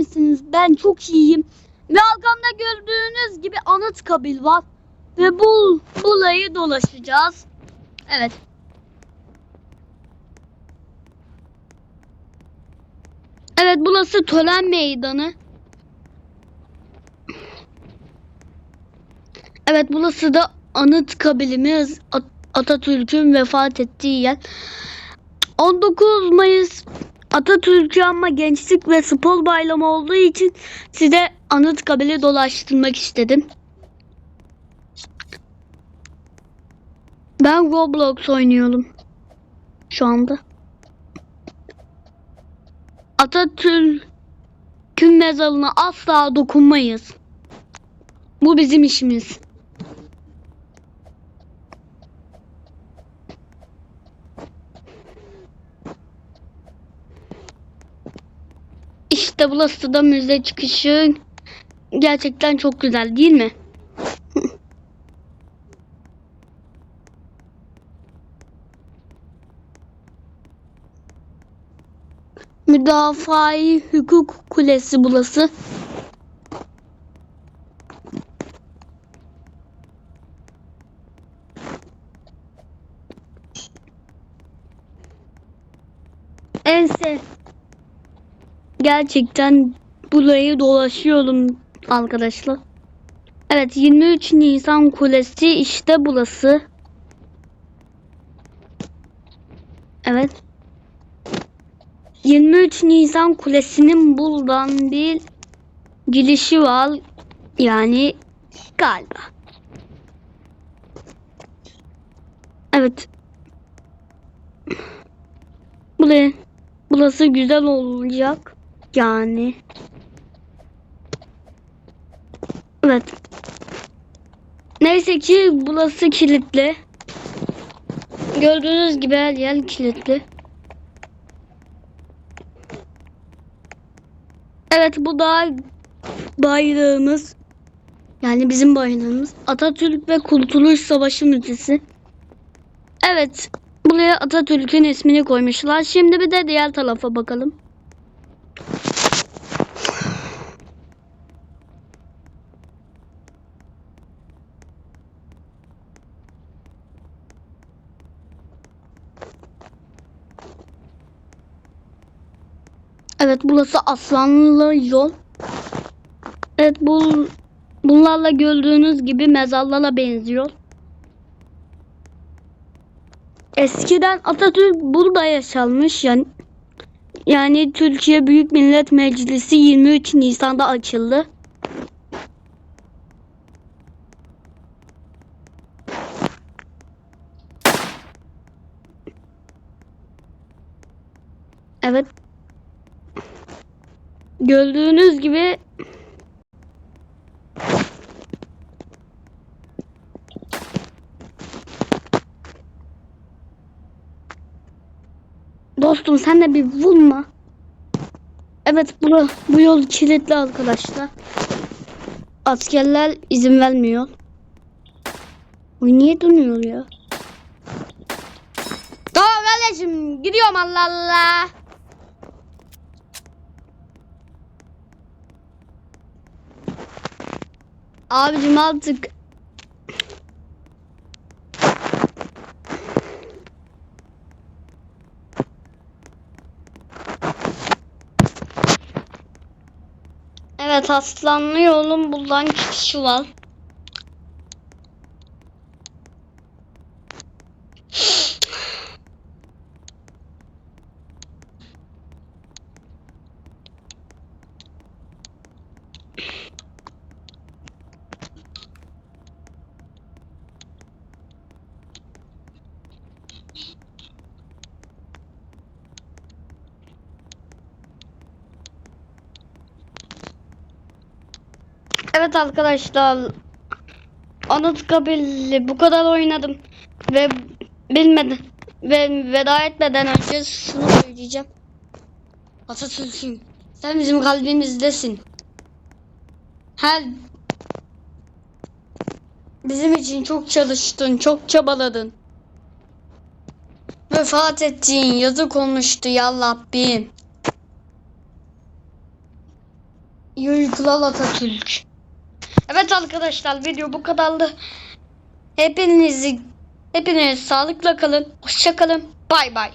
misiniz? Ben çok iyiyim. Ve arkamda gördüğünüz gibi Anıtkabir var. Ve bu burayı dolaşacağız. Evet. Evet burası tören meydanı. Evet burası da Anıtkabir'imiz At- Atatürk'ün vefat ettiği yer. 19 Mayıs Atatürk'ü ama gençlik ve spor bayramı olduğu için size Anıtkabir'i dolaştırmak istedim. Ben Roblox oynuyorum. Şu anda. Atatürk'ün mezarına asla dokunmayız. Bu bizim işimiz. İşte burası da müze çıkışı. Gerçekten çok güzel değil mi? Müdafaa-i Hukuk Kulesi burası. Ense. Gerçekten burayı dolaşıyorum arkadaşlar. Evet 23 Nisan Kulesi işte burası. Evet. 23 Nisan Kulesi'nin buradan bir girişi var. Yani galiba. Evet. Buraya, burası güzel olacak. Yani. Evet. Neyse ki burası kilitli. Gördüğünüz gibi her yer kilitli. Evet bu da bayrağımız. Yani bizim bayrağımız. Atatürk ve Kurtuluş Savaşı Müzesi. Evet. Buraya Atatürk'ün ismini koymuşlar. Şimdi bir de diğer tarafa bakalım. Evet burası Aslanlı yol. Evet bu bunlarla gördüğünüz gibi mezarlara benziyor. Eskiden Atatürk burada yaşanmış yani yani Türkiye Büyük Millet Meclisi 23 Nisan'da açıldı. Evet. Gördüğünüz gibi Dostum sen de bir vurma. Evet bu, bu yol kilitli arkadaşlar. Askerler izin vermiyor. Bu niye dönüyor ya? Tamam kardeşim gidiyorum Allah Allah. Abicim artık Evet aslanlı yolun buradan çıkışı var. Evet arkadaşlar. Anıtkabir'i bu kadar oynadım. Ve bilmeden ve veda etmeden önce şunu söyleyeceğim. Atatürk'üm sen bizim kalbimizdesin. Her bizim için çok çalıştın, çok çabaladın. Vefat ettiğin yazık olmuştu ya Rabbim. Yürü Atatürk. Evet arkadaşlar video bu kadardı. Hepinizi hepiniz sağlıkla kalın. Hoşça kalın. Bay bay.